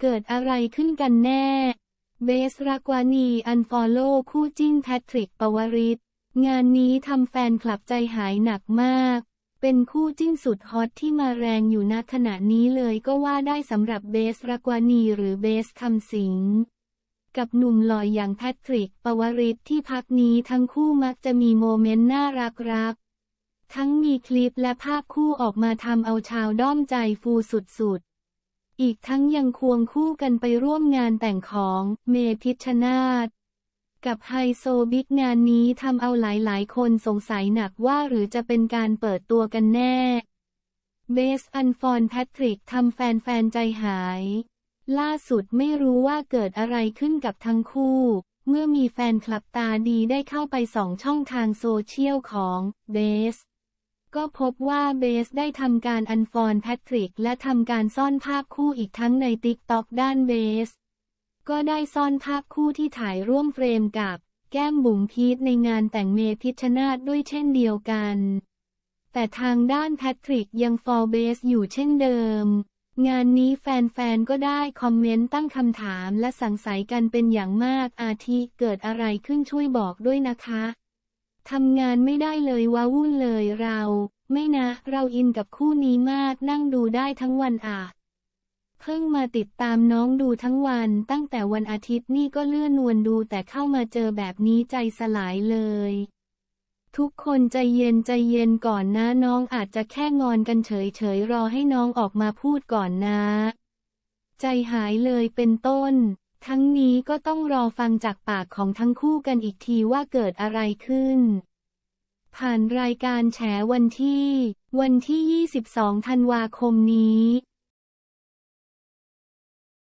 เกิดอะไรขึ้นกันแน่ เบสรักวานีอันฟอลโล่คู่จิ้นแพทริกปวริศงานนี้ทำแฟนคลับใจหายหนักมาก เป็นคู่จิ้นสุดฮอตที่มาแรงอยู่ณขณะนี้เลยก็ว่าได้สำหรับเบสรักวานีหรือเบสคำสิงกับหนุ่มหล่ออย่างแพทริก ปวริศที่พักนี้ทั้งคู่มักจะมีโมเมนต์น่ารักรัก ทั้งมีคลิปและภาพคู่ออกมาทำเอาชาวด้อมใจฟูสุด อีกทั้งยังควงคู่กันไปร่วมงานแต่งของเมพิชนาธกับไฮโซบิ๊กงานนี้ทำเอาหลายๆ คนสงสัยหนักว่าหรือจะเป็นการเปิดตัวกันแน่ เบสอันฟอนแพทริกทำแฟน ๆ ใจหาย ล่าสุดไม่รู้ว่าเกิดอะไรขึ้นกับทั้งคู่ เมื่อมีแฟนคลับตาดีได้เข้าไปสองช่องทางโซเชียลของเบส ก็พบว่าเบสได้ทำการอันฟอนแพทริกและทำการซ่อนภาพคู่อีกทั้งในติ๊กต็อกด้านเบส ก็ได้ซ่อนภาพคู่ที่ถ่ายร่วมเฟรมกับแก้มบุ๋มพีทในงานแต่งเมพิชนาธด้วยเช่นเดียวกัน แต่ทางด้านแพทริกยังฟอลเบสอยู่เช่นเดิม งานนี้แฟนๆ ก็ได้คอมเมนต์ตั้งคำถามและสังสัยกันเป็นอย่างมากอาทิเกิดอะไรขึ้นช่วยบอกด้วยนะคะ ทำงานไม่ได้เลยว้าวุ่นเลยเรา ไม่นะ เราอินกับคู่นี้มากนั่งดูได้ทั้งวันอะ เพิ่งมาติดตามน้องดูทั้งวันตั้งแต่วันอาทิตย์นี่ก็เลื่อนนวลดูแต่เข้ามาเจอแบบนี้ใจสลายเลย ทุกคนใจเย็นใจเย็นก่อนนะน้องอาจจะแค่งอนกันเฉยๆรอให้น้องออกมาพูดก่อนนะ ใจหายเลยเป็นต้น ทั้งนี้ก็ต้องรอฟังจากปากของทั้งคู่กันอีกทีว่าเกิดอะไรขึ้น ผ่านรายการแฉวันที่ วันที่ 22 ธันวาคมนี้